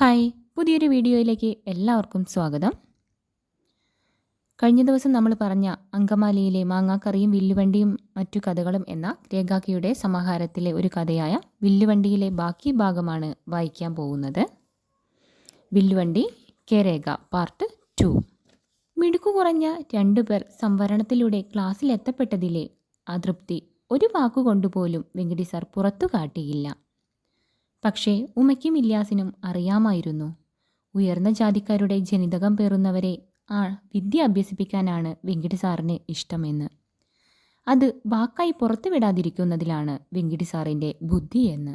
Hi പുതിയൊരു വീഡിയോയിലേക്ക് എല്ലാവർക്കും സ്വാഗതം. കഴിഞ്ഞ ദിവസം നമ്മൾ പറഞ്ഞ അങ്കമാലിയിലെ മാങ്ങാക്കറിയും വില്ലുവണ്ടിയും മറ്റു കഥകളും എന്ന രേഖാക്കിയുടെ സമാഹാരത്തിലെ ഒരു കഥയായ വില്ലുവണ്ടിയിലെ ബാക്കി ഭാഗമാണ് വായിക്കാൻ പോകുന്നത്. Villuvandi K Rekha part two. മിടുക്കു കുറഞ്ഞ രണ്ടുപേർ സംവരണത്തിലൂടെ ക്ലാസ്സിലെത്തപ്പെട്ടതിലെ അതൃപ്തി ഒരു വാക്കുകൊണ്ടുപോലും വെങ്കിടി സാർ പുറത്തു കാട്ടിയില്ല. പക്ഷേ ഉമയ്ക്കും ഇല്യാസിനും അറിയാമായിരുന്നു. ഉയർന്ന ജാതിക്കാരുടെ ജനിതകം പേറുന്നവരെ ആ വിദ്യ അഭ്യസിപ്പിക്കാനാണ് വെങ്കിടി സാറിന് ഇഷ്ടമെന്ന്. അത് വാക്കായി പുറത്തുവിടാതിരിക്കുന്നതിലാണ് വെങ്കിടി സാറിന്റെ ബുദ്ധിയെന്ന്.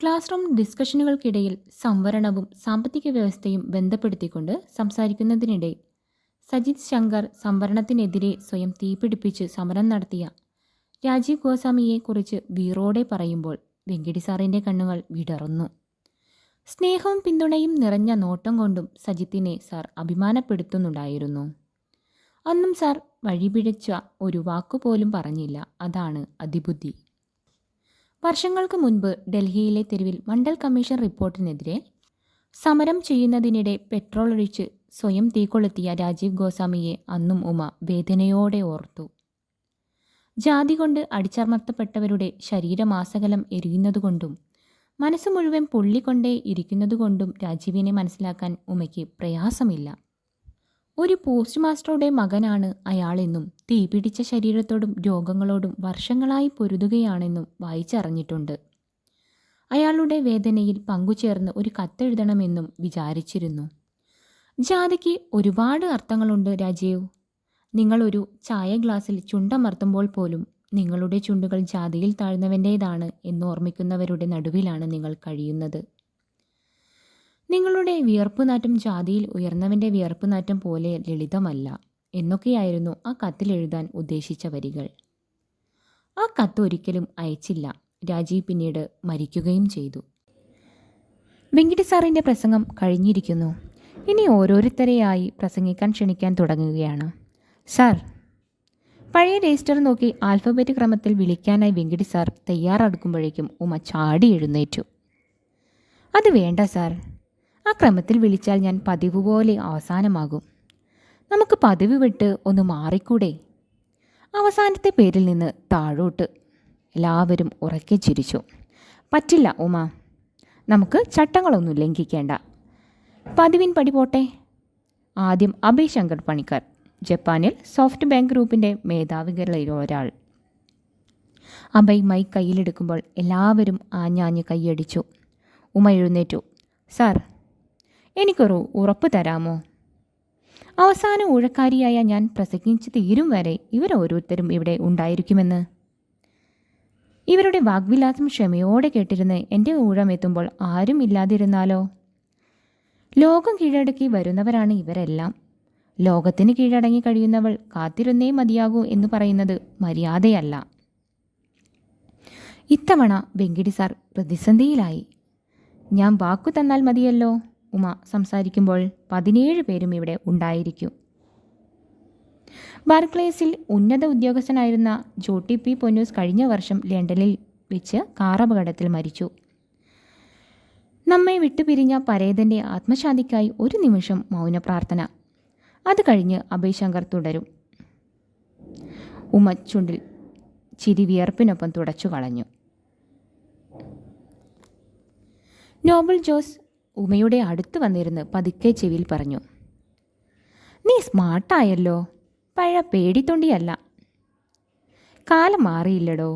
ക്ലാസ് റൂം ഡിസ്കഷനുകൾക്കിടയിൽ സംവരണവും സാമ്പത്തിക വ്യവസ്ഥയും ബന്ധപ്പെടുത്തിക്കൊണ്ട് സംസാരിക്കുന്നതിനിടെ സജിത് ശങ്കർ സംവരണത്തിനെതിരെ സ്വയം തീപിടിപ്പിച്ച് സമരം നടത്തിയ രാജീവ് ഗോസ്വാമിയെക്കുറിച്ച് വീറോടെ പറയുമ്പോൾ വെങ്കിടി സാറിന്റെ കണ്ണുകൾ വിടർന്നു. സ്നേഹവും പിന്തുണയും നിറഞ്ഞ നോട്ടം കൊണ്ടും സജിത്തിനെ സാർ അഭിമാനപ്പെടുത്തുന്നുണ്ടായിരുന്നു. അന്നും സാർ വഴിപിഴച്ച ഒരു വാക്കുപോലും പറഞ്ഞില്ല. അതാണ് അതിബുദ്ധി. വർഷങ്ങൾക്ക് മുൻപ് ഡൽഹിയിലെ തെരുവിൽ മണ്ഡൽ കമ്മീഷൻ റിപ്പോർട്ടിനെതിരെ സമരം ചെയ്യുന്നതിനിടെ പെട്രോൾ ഒഴിച്ച് സ്വയം തീകൊളുത്തിയ രാജീവ് ഗോസ്വാമിയെ അന്നും ഉമ വേദനയോടെ ഓർത്തു. ജാതി കൊണ്ട് അടിച്ചമർത്തപ്പെട്ടവരുടെ ശരീരമാസകലം എരിയുന്നതുകൊണ്ടും മനസ്സ് മുഴുവൻ പൊള്ളിക്കൊണ്ടേ ഇരിക്കുന്നതുകൊണ്ടും രാജീവിനെ മനസ്സിലാക്കാൻ ഉമയ്ക്ക് പ്രയാസമില്ല. ഒരു പോസ്റ്റ് മാസ്റ്ററുടെ മകനാണ് അയാളെന്നും തീപിടിച്ച ശരീരത്തോടും രോഗങ്ങളോടും വർഷങ്ങളായി പൊരുതുകയാണെന്നും വായിച്ചറിഞ്ഞിട്ടുണ്ട്. അയാളുടെ വേദനയിൽ പങ്കുചേർന്ന് ഒരു കത്തെഴുതണമെന്നും വിചാരിച്ചിരുന്നു. ജാതിക്ക് ഒരുപാട് അർത്ഥങ്ങളുണ്ട് രാജീവ്. നിങ്ങളൊരു ചായ ഗ്ലാസ്സിൽ ചുണ്ടമർത്തുമ്പോൾ പോലും നിങ്ങളുടെ ചുണ്ടുകൾ ജാതിയിൽ താഴ്ന്നവന്റേതാണ് എന്ന് ഓർമ്മിക്കുന്നവരുടെ നടുവിലാണ് നിങ്ങൾ കഴിയുന്നത്. നിങ്ങളുടെ വിയർപ്പുനാറ്റം ജാതിയിൽ ഉയർന്നവന്റെ വിയർപ്പുനാറ്റം പോലെ ലളിതമല്ല എന്നൊക്കെയായിരുന്നു ആ കത്തിലെഴുതാൻ ഉദ്ദേശിച്ച വരികൾ. ആ കത്ത് ഒരിക്കലും അയച്ചില്ല. രാജീവ് പിന്നീട് മരിക്കുകയും ചെയ്തു. വെങ്കിടി സാറിന്റെ പ്രസംഗം കഴിഞ്ഞിരിക്കുന്നു. ഇനി ഓരോരുത്തരെയായി പ്രസംഗിക്കാൻ ക്ഷണിക്കാൻ തുടങ്ങുകയാണ്. സാർ പഴയ രജിസ്റ്റർ നോക്കി ആൽഫബറ്റ് ക്രമത്തിൽ വിളിക്കാനായി വെങ്കിടി സാർ തയ്യാറെടുക്കുമ്പോഴേക്കും ഉമ ചാടി എഴുന്നേറ്റു. അത് വേണ്ട സാർ ആ ക്രമത്തിൽ വിളിച്ചാൽ ഞാൻ പതിവ് പോലെ അവസാനമാകും. നമുക്ക് പതിവ് വിട്ട് ഒന്ന് മാറിക്കൂടെ? അവസാനത്തെ പേരിൽ നിന്ന് താഴോട്ട്. എല്ലാവരും ഉറക്കെ ചിരിച്ചു. പറ്റില്ല ഉമ നമുക്ക് ചട്ടങ്ങളൊന്നും ലംഘിക്കേണ്ട. പതിവിൻ പടി പോട്ടെ. ആദ്യം അഭയ് ശങ്കർ പണിക്കർ. ജപ്പാനിൽ സോഫ്റ്റ് ബാങ്ക് ഗ്രൂപ്പിന്റെ മേധാവികളിൽ ഒരാൾ. അബൈ മൈ കയ്യിലെടുക്കുമ്പോൾ എല്ലാവരും ആഞ്ഞാഞ്ഞ് കൈയടിച്ചു. ഉമ എഴുന്നേറ്റു. സാർ എനിക്കൊരു ഉറപ്പ് തരാമോ? അവസാന ഊഴക്കാരിയായ ഞാൻ പ്രസംഗിച്ച് തീരും വരെ ഇവരോരോരുത്തരും ഇവിടെ ഉണ്ടായിരിക്കുമെന്ന്. ഇവരുടെ വാഗ്വിലാസം ക്ഷമയോടെ കേട്ടിരുന്ന് എന്റെ ഊഴം എത്തുമ്പോൾ ആരും ഇല്ലാതിരുന്നാലോ? ലോകം കീഴടക്കി വരുന്നവരാണ് ഇവരെല്ലാം. ലോകത്തിന് കീഴടങ്ങി കഴിയുന്നവൾ കാത്തിരുന്നേ മതിയാകൂ എന്ന് പറയുന്നത് മര്യാദയല്ല. ഇത്തവണ വെങ്കിടി സാർ പ്രതിസന്ധിയിലായി. ഞാൻ വാക്കു തന്നാൽ മതിയല്ലോ ഉമ സംസാരിക്കുമ്പോൾ പതിനേഴ് പേരും ഇവിടെ ഉണ്ടായിരിക്കും. ബാർക്ലേസിൽ ഉന്നത ഉദ്യോഗസ്ഥനായിരുന്ന ജോട്ടി പി പൊന്നൂസ് കഴിഞ്ഞ വർഷം ലണ്ടനിൽ വെച്ച് കാറപകടത്തിൽ മരിച്ചു. നമ്മെ വിട്ടുപിരിഞ്ഞ പരേതന്റെ ആത്മശാന്തിക്കായി ഒരു നിമിഷം മൗനപ്രാർത്ഥന. അത് കഴിഞ്ഞ് അഭയശങ്കർ തുടരും. ഉമ ചുണ്ടിൽ ചിരി വിയർപ്പിനൊപ്പം തുടച്ചു കളഞ്ഞു. നോബൽ ജോസ് ഉമയുടെ അടുത്ത് വന്നിരുന്ന് പതുക്കെ ചെവിയിൽ പറഞ്ഞു നീ സ്മാർട്ടായല്ലോ പഴയ പേടിത്തൊണ്ടിയല്ല. കാലം മാറിയില്ലടോ.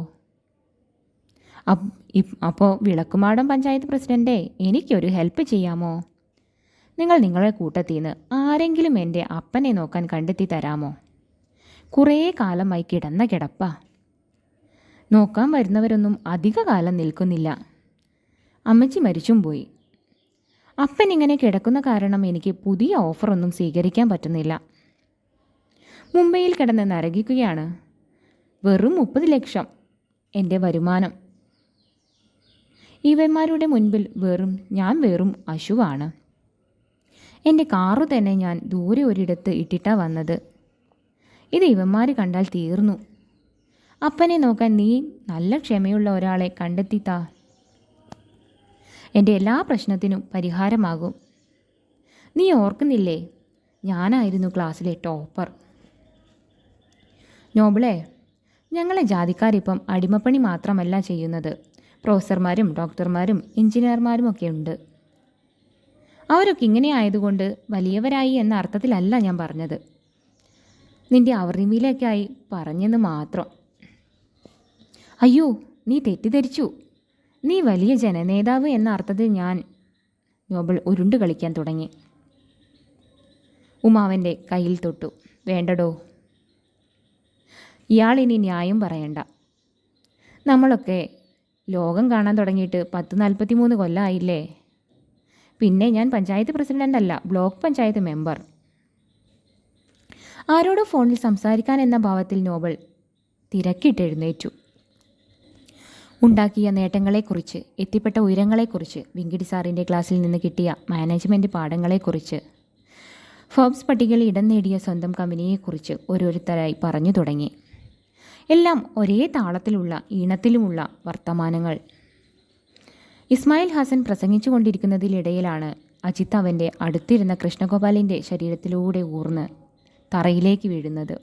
അപ്പോൾ വിളക്കുമാടം പഞ്ചായത്ത് പ്രസിഡന്റേ എനിക്കൊരു ഹെൽപ്പ് ചെയ്യാമോ? നിങ്ങൾ നിങ്ങളുടെ കൂട്ടത്തിൽ നിന്ന് ആരെങ്കിലും എന്റെ അപ്പനെ നോക്കാൻ കണ്ടെത്തി തരാമോ? കുറേ കാലമായി കിടന്ന കിടപ്പ. നോക്കാൻ വരുന്നവരൊന്നും അധിക കാലം നിൽക്കുന്നില്ല. അമ്മച്ചി മരിച്ചും പോയി. അപ്പൻ ഇങ്ങനെ കിടക്കുന്ന കാരണം എനിക്ക് പുതിയ ഓഫറൊന്നും സ്വീകരിക്കാൻ പറ്റുന്നില്ല. മുംബൈയിൽ കിടന്ന് നരകിക്കുകയാണ്. വെറും മുപ്പത് ലക്ഷം എന്റെ വരുമാനം. ഇവന്മാരുടെ മുൻപിൽ വെറും ഞാൻ വെറും അശുവാണ്. എന്റെ കാറു തന്നെ ഞാൻ ദൂരെ ഒരിടത്ത് ഇട്ടിട്ടാ വന്നത്. ഇത് ഇവന്മാർ കണ്ടാൽ തീർന്നു. അപ്പനെ നോക്കാൻ നീ നല്ല ക്ഷമയുള്ള ഒരാളെ കണ്ടെത്തിത്താ. എന്റെ എല്ലാ പ്രശ്നത്തിനും പരിഹാരമാകും. നീ ഓർക്കുന്നില്ലേ? ഞാനായിരുന്നു ക്ലാസ്സിലെ ടോപ്പർ. നോബിളെ ഞങ്ങളെ ജാതിക്കാരിപ്പം അടിമപ്പണി മാത്രമല്ല ചെയ്യുന്നത്. പ്രൊഫസർമാരും ഡോക്ടർമാരും എഞ്ചിനീയർമാരും ഒക്കെ ഉണ്ട്. അവരൊക്കെ ഇങ്ങനെ ആയതുകൊണ്ട് വലിയവരായി എന്ന അർത്ഥത്തിലല്ല ഞാൻ പറഞ്ഞത്. നിന്റെ അവറിമിയിലേക്കായി പറഞ്ഞെന്ന് മാത്രം. അയ്യോ നീ തെറ്റിദ്ധരിച്ചു. നീ വലിയ ജനനേതാവ് എന്ന അർത്ഥത്തിൽ ഞാൻ നോബിൾ ഉരുണ്ട് കളിക്കാൻ തുടങ്ങി. ഉമാവന്റെ കയ്യിൽ തൊട്ടു. വേണ്ടടോ. ഇയാളിനി ന്യായം പറയണ്ട. നമ്മളൊക്കെ ലോകം കാണാൻ തുടങ്ങിയിട്ട് പത്ത് നാൽപ്പത്തി മൂന്ന് കൊല്ലമായില്ലേ പിന്നെ ഞാൻ പഞ്ചായത്ത് പ്രസിഡന്റ് അല്ല ബ്ലോക്ക് പഞ്ചായത്ത് മെമ്പർ. ആരോടോ ഫോണിൽ സംസാരിക്കാൻ എന്ന ഭാവത്തിൽ നോബൽ തിരക്കിട്ട് എഴുന്നേറ്റു ഉണ്ടാക്കിയ നേട്ടങ്ങളെക്കുറിച്ച് എത്തിപ്പെട്ട ഉയരങ്ങളെക്കുറിച്ച് വെങ്കിടി സാറിന്റെ ക്ലാസ്സിൽ നിന്ന് കിട്ടിയ മാനേജ്മെന്റ് പാഠങ്ങളെക്കുറിച്ച് ഫോബ്സ് പട്ടികയിൽ ഇടം നേടിയ സ്വന്തം കമ്പനിയെക്കുറിച്ച് ഓരോരുത്തരായി പറഞ്ഞു തുടങ്ങി. എല്ലാം ഒരേ താളത്തിലുള്ള ഈണത്തിലുമുള്ള വർത്തമാനങ്ങൾ. ഇസ്മായിൽ ഹാസൻ പ്രസംഗിച്ചു കൊണ്ടിരിക്കുന്നതിനിടയിലാണ് അജിത്ത് അവന്റെ അടുത്തിരുന്ന കൃഷ്ണഗോപാലിന്റെ ശരീരത്തിലൂടെ ഊർന്ന് തറയിലേക്ക് വീഴുന്നത്.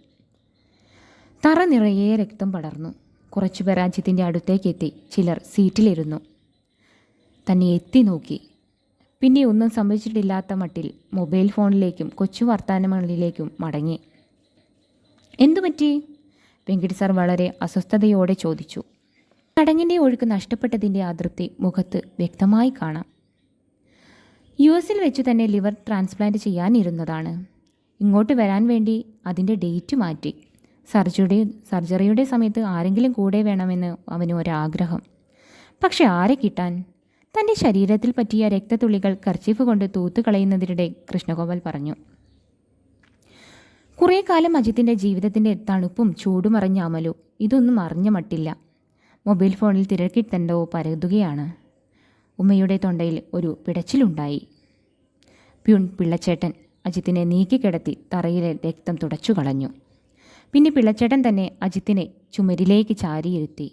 തറ നിറയെ രക്തം പടർന്നു. കുറച്ചുപേർ അജിത്തിന്റെ അടുത്തേക്ക് എത്തി ചിലർ സീറ്റിലിരുന്നു. തന്നെ എത്തി നോക്കി. പിന്നെ ഒന്നും സംഭവിച്ചിട്ടില്ലാത്ത മട്ടിൽ മൊബൈൽ ഫോണിലേക്കും കൊച്ചു വർത്തമാനങ്ങളിലേക്കും മടങ്ങി. എന്തു പറ്റി സാർ വളരെ അസ്വസ്ഥതയോടെ ചോദിച്ചു. ചടങ്ങിന്റെ ഒഴുക്ക് നഷ്ടപ്പെട്ടതിന്റെ അതൃപ്തി മുഖത്ത് വ്യക്തമായി കാണാം. യു എസിൽ വെച്ച് തന്നെ ലിവർ ട്രാൻസ്പ്ലാന്റ് ചെയ്യാനിരുന്നതാണ്. ഇങ്ങോട്ട് വരാൻ വേണ്ടി അതിന്റെ ഡേറ്റ് മാറ്റി. സർജറിയുടെ സർജറിയുടെ സമയത്ത് ആരെങ്കിലും കൂടെ വേണമെന്ന് അവന് ഒരാഗ്രഹം. പക്ഷെ ആരെ കിട്ടാൻ? തന്റെ ശരീരത്തിൽ പറ്റിയ രക്തത്തുള്ളികൾ കർച്ചീഫ് കൊണ്ട് തൂത്തുകളയുന്നതിനിടെ കൃഷ്ണഗോപാൽ പറഞ്ഞു. കുറേ കാലം അജിത്തിന്റെ ജീവിതത്തിന്റെ തണുപ്പും ചൂടുമറിഞ്ഞ അമലു ഇതൊന്നും അറിഞ്ഞ മട്ടില്ല. മൊബൈൽ ഫോണിൽ തിരക്കിട്ടെന്തോ പരതുകയാണ്. ഉമ്മയുടെ തൊണ്ടയിൽ ഒരു പിടച്ചിലുണ്ടായി. പ്യൂൺ പിള്ളച്ചേട്ടൻ അജിത്തിനെ നീക്കിക്കിടത്തി തറയിലെ രക്തം തുടച്ചു കളഞ്ഞു. പിന്നെ പിള്ളച്ചേട്ടൻ തന്നെ അജിത്തിനെ ചുമരിലേക്ക് ചാരിയിരുത്തി.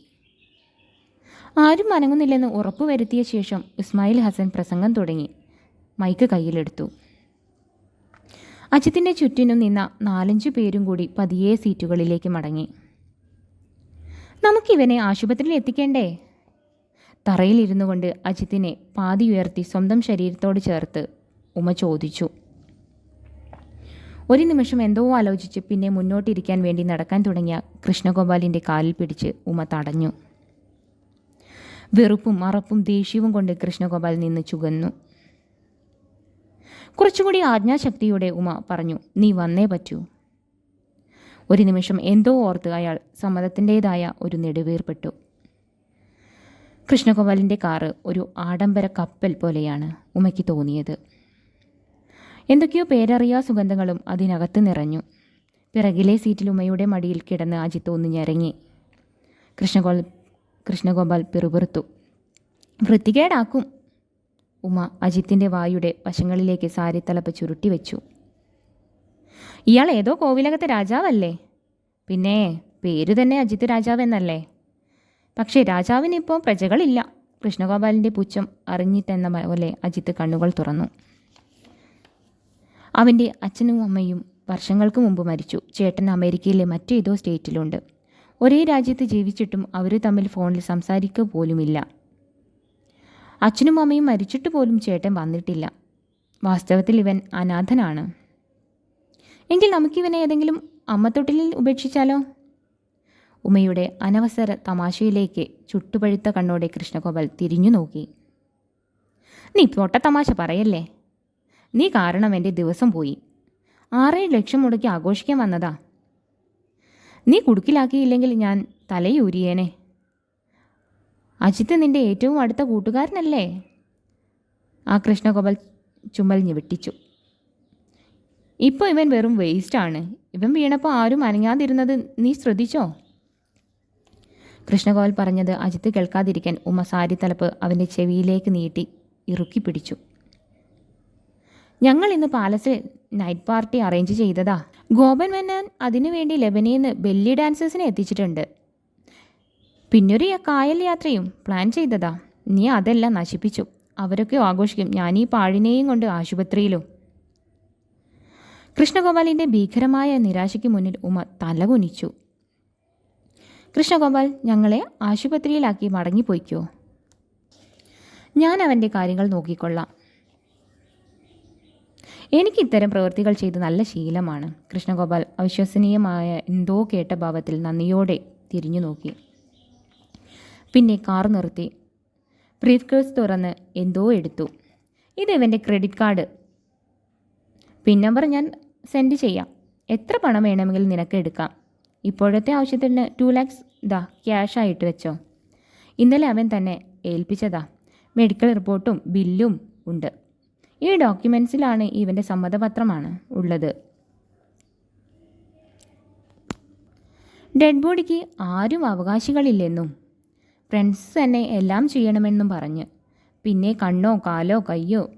ആരും അനങ്ങുന്നില്ലെന്ന് ഉറപ്പുവരുത്തിയ ശേഷം ഇസ്മായിൽ ഹസൻ പ്രസംഗം തുടങ്ങി. മൈക്ക് കയ്യിലെടുത്തു. അജിത്തിന്റെ ചുറ്റിനും നിന്ന നാലഞ്ച് പേരും കൂടി പതിയെ സീറ്റുകളിലേക്ക് മടങ്ങി. നമുക്കിവനെ ആശുപത്രിയിൽ എത്തിക്കേണ്ടേ? തറയിലിരുന്നു കൊണ്ട് അജിത്തിനെ പാതി ഉയർത്തി സ്വന്തം ശരീരത്തോട് ചേർത്ത് ഉമ ചോദിച്ചു. ഒരു നിമിഷം എന്തോ ആലോചിച്ച് പിന്നെ മുന്നോട്ടിരിക്കാൻ വേണ്ടി നടക്കാൻ തുടങ്ങിയ കൃഷ്ണഗോപാലിന്റെ കാലിൽ പിടിച്ച് ഉമ തടഞ്ഞു. വെറുപ്പും മറപ്പും ദേഷ്യവും കൊണ്ട് കൃഷ്ണഗോപാൽ നിന്ന് ചുകന്നു. കുറച്ചുകൂടി ആജ്ഞാശക്തിയോടെ ഉമ പറഞ്ഞു നീ വന്നേ പറ്റൂ. ഒരു നിമിഷം എന്തോ ഓർത്ത് അയാൾ സമ്മതത്തിന്റെതായ ഒരു നെടുവേർപ്പെട്ടു. കൃഷ്ണഗോപാലിന്റെ കാറ് ഒരു ആഡംബര കപ്പൽ പോലെയാണ് ഉമയ്ക്ക് തോന്നിയത്. എന്തൊക്കെയോ പേരറിയാ സുഗന്ധങ്ങളും അതിനകത്ത് നിറഞ്ഞു. പിറകിലെ സീറ്റിൽ ഉമ്മയുടെ മടിയിൽ കിടന്ന് അജിത്ത് ഒന്ന് ഞരങ്ങി. കൃഷ്ണഗോൾ കൃഷ്ണഗോപാൽ പിറുപിറുത്തു. വൃത്തികേടാക്കും. ഉമ അജിത്തിന്റെ വായുടെ വശങ്ങളിലേക്ക് സാരിത്തലപ്പ് ചുരുട്ടി വെച്ചു. ഇയാൾ ഏതോ കോവിലകത്തെ രാജാവല്ലേ? പിന്നെ പേര് തന്നെ അജിത് രാജാവ് എന്നല്ലേ പക്ഷേ രാജാവിനിപ്പോൾ പ്രജകളില്ല. കൃഷ്ണഗോപാലിന്റെ പുച്ഛം അറിഞ്ഞിട്ടെന്ന പോലെ അജിത്ത് കണ്ണുകൾ തുറന്നു. അവന്റെ അച്ഛനും അമ്മയും വർഷങ്ങൾക്ക് മുമ്പ് മരിച്ചു. ചേട്ടൻ അമേരിക്കയിലെ മറ്റേതോ സ്റ്റേറ്റിലുണ്ട്. ഒരേ രാജ്യത്ത് ജീവിച്ചിട്ടും അവർ തമ്മിൽ ഫോണിൽ സംസാരിക്കുക പോലുമില്ല. അച്ഛനും അമ്മയും മരിച്ചിട്ട് പോലും ചേട്ടൻ വന്നിട്ടില്ല. വാസ്തവത്തിൽ ഇവൻ അനാഥനാണ്. എങ്കിൽ നമുക്കിവനെ ഏതെങ്കിലും അമ്മത്തൊട്ടിലിൽ ഉപേക്ഷിച്ചാലോ? ഉമയുടെ അനവസര തമാശയിലേക്ക് ചുട്ടുപഴുത്ത കണ്ണോടെ കൃഷ്ണഗോപാൽ തിരിഞ്ഞു നോക്കി. നീ പൊട്ട തമാശ പറയല്ലേ? നീ കാരണം എന്റെ ദിവസം പോയി. ആറേഴ് ലക്ഷം മുടക്കി ആഘോഷിക്കാൻ വന്നതാ. നീ കുടുക്കിലാക്കിയില്ലെങ്കിൽ ഞാൻ തലയൂരിയേനെ. അജിത്ത് നിന്റെ ഏറ്റവും അടുത്ത കൂട്ടുകാരനല്ലേ? ആ കൃഷ്ണഗോപാൽ ചുമൽ ഞെവിട്ടിച്ചു ഇപ്പോൾ ഇവൻ വെറും വേസ്റ്റ് ആണ്. ഇവൻ വീണപ്പോൾ ആരും അനങ്ങാതിരുന്നത് നീ ശ്രദ്ധിച്ചോ? കൃഷ്ണഗോൽ പറഞ്ഞത് അജിത്ത് കേൾക്കാതിരിക്കാൻ ഉമ്മ സാരി തലപ്പ് അവന്റെ ചെവിയിലേക്ക് നീട്ടി ഇറുക്കി പിടിച്ചു. ഞങ്ങൾ ഇന്ന് പാലസിൽ നൈറ്റ് പാർട്ടി അറേഞ്ച് ചെയ്തതാ. ഗോപൻ മെന്നാൻ അതിനുവേണ്ടി ലെബനിന്ന് ബെല്ലി ഡാൻസേഴ്സിനെ എത്തിച്ചിട്ടുണ്ട്. പിന്നൊരു കായൽ യാത്രയും പ്ലാൻ ചെയ്തതാ. നീ അതെല്ലാം നശിപ്പിച്ചു. അവരൊക്കെ ആഘോഷിക്കും. ഞാൻ ഈ പാഴിനെയും കൊണ്ട് ആശുപത്രിയിലും. കൃഷ്ണഗോപാലിന്റെ ഭീകരമായ നിരാശയ്ക്ക് മുന്നിൽ ഉമ തലകുനിച്ചു. കൃഷ്ണഗോപാൽ ഞങ്ങളെ ആശുപത്രിയിലാക്കി മടങ്ങിപ്പോയിക്കോ? ഞാൻ അവന്റെ കാര്യങ്ങൾ നോക്കിക്കൊള്ളാം. എനിക്ക് ഇത്തരം പ്രവൃത്തികൾ ചെയ്ത് നല്ല ശീലമാണ്. കൃഷ്ണഗോപാൽ അവിശ്വസനീയമായ എന്തോ കേട്ട ഭാവത്തിൽ നന്ദിയോടെ തിരിഞ്ഞു നോക്കി. പിന്നെ കാർ നിർത്തി. ബ്രീഫ് കേസ് തുറന്ന് എന്തോ എടുത്തു. ഇത് ഇവന്റെ ക്രെഡിറ്റ് കാർഡ്. പിൻ നമ്പർ ഞാൻ സെൻഡ് ചെയ്യാം. എത്ര പണം വേണമെങ്കിലും നിനക്ക് എടുക്കാം. ഇപ്പോഴത്തെ ആവശ്യത്തിന് ടു ലാക്സ് ദാ ക്യാഷ് ആയിട്ട് വെച്ചോ. ഇന്നലെ അവൻ തന്നെ ഏൽപ്പിച്ചതാ. മെഡിക്കൽ റിപ്പോർട്ടും ബില്ലും ഉണ്ട്. ഈ ഡോക്യുമെൻസിലാണ് ഇവന്റെ സമ്മതപത്രമാണ് ഉള്ളത്. ഡെഡ് ബോഡിക്ക് ആരും അവകാശികളില്ലെന്നും ഫ്രണ്ട്സ് തന്നെ എല്ലാം ചെയ്യണമെന്നും പറഞ്ഞ് പിന്നെ കണ്ണോ കാലോ കയ്യോ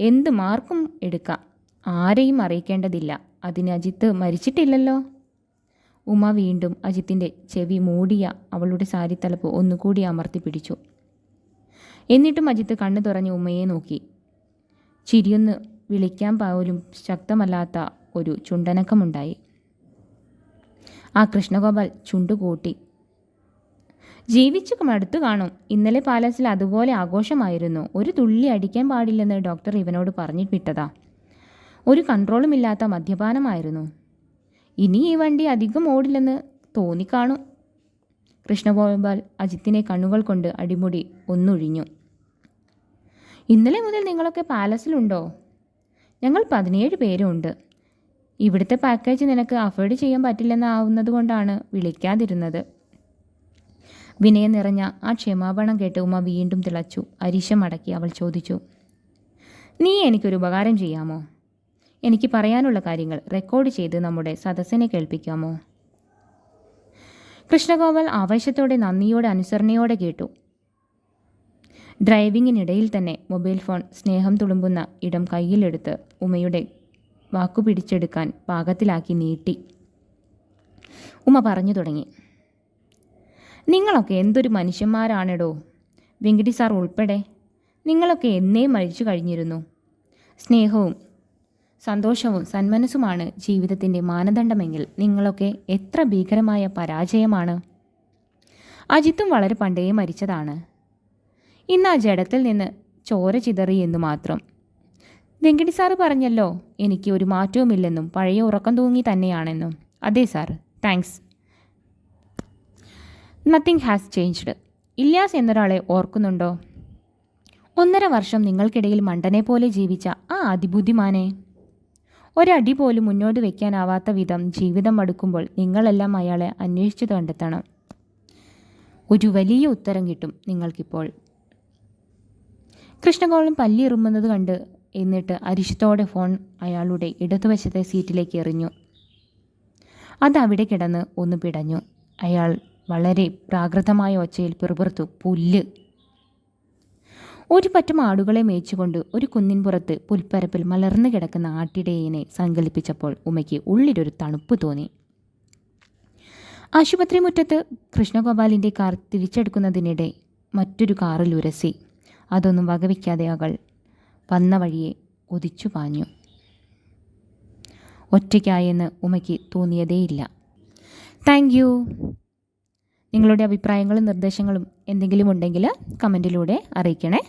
എന്ത് മാർക്കും എടുക്കാം. ആരെയും അറിയിക്കേണ്ടതില്ല. അതിന് അജിത്ത് മരിച്ചിട്ടില്ലല്ലോ. ഉമ വീണ്ടും അജിത്തിന്റെ ചെവി മൂടിയ അവളുടെ സാരി സാരിത്തലപ്പ് ഒന്നുകൂടി അമർത്തി പിടിച്ചു. എന്നിട്ടും അജിത്ത് കണ്ണു തുറഞ്ഞ് ഉമ്മയെ നോക്കി. ചിരിയൊന്ന് വിളിക്കാൻ പോലും ശക്തമല്ലാത്ത ഒരു ചുണ്ടനക്കമുണ്ടായി. ആ കൃഷ്ണഗോപാൽ ചുണ്ടുകൂട്ടി. ജീവിച്ചു മടുത്തു കാണും. ഇന്നലെ പാലസിൽ അതുപോലെ ആഘോഷമായിരുന്നു. ഒരു തുള്ളി അടിക്കാൻ പാടില്ലെന്ന് ഡോക്ടർ ഇവനോട് പറഞ്ഞു വിട്ടതാ. ഒരു കൺട്രോളുമില്ലാത്ത മദ്യപാനമായിരുന്നു. ഇനി ഈ വണ്ടി അധികം ഓടില്ലെന്ന് തോന്നിക്കാണും. കൃഷ്ണഗോപാൽ അജിത്തിനെ കണ്ണുകൾ കൊണ്ട് അടിമുടി ഒന്നൊഴിഞ്ഞു. ഇന്നലെ മുതൽ നിങ്ങളൊക്കെ പാലസിലുണ്ടോ? ഞങ്ങൾ പതിനേഴ് പേരുണ്ട്. ഇവിടുത്തെ പാക്കേജ് നിനക്ക് അഫോർഡ് ചെയ്യാൻ പറ്റില്ലെന്നാവുന്നത് കൊണ്ടാണ് വിളിക്കാതിരുന്നത്. വിനയം നിറഞ്ഞ ആ ക്ഷമാപണം കേട്ട് ഉമ്മ വീണ്ടും തിളച്ചു. അരിശമടക്കി അവൾ ചോദിച്ചു നീ എനിക്കൊരു ഉപകാരം ചെയ്യാമോ? എനിക്ക് പറയാനുള്ള കാര്യങ്ങൾ റെക്കോർഡ് ചെയ്ത് നമ്മുടെ സദസ്സിനെ കേൾപ്പിക്കാമോ? കൃഷ്ണഗോപാൽ ആവേശത്തോടെ നന്ദിയോടെ അനുസരണയോടെ കേട്ടു. ഡ്രൈവിങ്ങിനിടയിൽ തന്നെ മൊബൈൽ ഫോൺ സ്നേഹം തുളുമ്പുന്ന ഇടം കയ്യിലെടുത്ത് ഉമയുടെ വാക്കു പിടിച്ചെടുക്കാൻ പാകത്തിലാക്കി നീട്ടി. ഉമ പറഞ്ഞു തുടങ്ങി. നിങ്ങളൊക്കെ എന്തൊരു മനുഷ്യന്മാരാണെടോ? വെങ്കിടി സാർ ഉൾപ്പെടെ. നിങ്ങളൊക്കെ എന്നേ മരിച്ചു കഴിഞ്ഞിരുന്നു. സ്നേഹവും സന്തോഷവും സന്മനസ്സുമാണ് ജീവിതത്തിന്റെ മാനദണ്ഡമെങ്കിൽ നിങ്ങളൊക്കെ എത്ര ഭീകരമായ പരാജയമാണ്. അജിത്തും വളരെ പണ്ടേ മരിച്ചതാണ്. ഇന്ന് ആ ജഡത്തിൽ നിന്ന് ചോര ചിതറി എന്ന് മാത്രം. വെങ്കിടി സാറ് പറഞ്ഞല്ലോ എനിക്ക് ഒരു മാറ്റവുമില്ലെന്നും പഴയ ഉറക്കം തൂങ്ങി തന്നെയാണെന്നും. അതെ sir thanks. Nothing has changed Ilyas എന്നൊരാളെ ഓർക്കുന്നുണ്ടോ? ഒന്നര വർഷം നിങ്ങൾക്കിടയിൽ മണ്ടനെ പോലെ ജീവിച്ച ആ അതിബുദ്ധിമാനെ. ഒരടി പോലും മുന്നോട്ട് വയ്ക്കാനാവാത്ത വിധം ജീവിതം മടുക്കുമ്പോൾ നിങ്ങളെല്ലാം അയാളെ അന്വേഷിച്ചു കണ്ടെത്തണം. ഒരു വലിയ ഉത്തരം കിട്ടും നിങ്ങൾക്കിപ്പോൾ. കൃഷ്ണകോളം പല്ലി ഇറുമ്പുന്നത് കണ്ട് എന്നിട്ട് അരിശത്തോടെ ഫോൺ അയാളുടെ ഇടതുവശത്തെ സീറ്റിലേക്ക് എറിഞ്ഞു. അതവിടെ കിടന്ന് ഒന്ന് പിടഞ്ഞു. അയാൾ വളരെ പ്രാകൃതമായ ഒച്ചയിൽ പിറുപിറുത്തു പുല്ല്! ഒരു പറ്റം ആടുകളെ മേയിച്ചുകൊണ്ട് ഒരു കുന്നിൻ പുറത്ത് പുൽപ്പരപ്പിൽ മലർന്നു കിടക്കുന്ന ആട്ടിടയനെ സങ്കല്പിച്ചപ്പോൾ ഉമയ്ക്ക് ഉള്ളിലൊരു തണുപ്പ് തോന്നി. ആശുപത്രി മുറ്റത്ത് കൃഷ്ണഗോപാലിന്റെ കാർ തിരിച്ചെടുക്കുന്നതിനിടെ മറ്റൊരു കാറിൽ ഉരസി. അതൊന്നും വകവയ്ക്കാതെ അവൾ വന്ന വഴിയെ ഒതിച്ചു പാഞ്ഞു. ഒറ്റയ്ക്കായെന്ന് ഉമയ്ക്ക് തോന്നിയതേയില്ല. Thank you. നിങ്ങളുടെ അഭിപ്രായങ്ങളും നിർദ്ദേശങ്ങളും എന്തെങ്കിലും ഉണ്ടെങ്കിൽ കമന്റിലൂടെ അറിയിക്കണേ.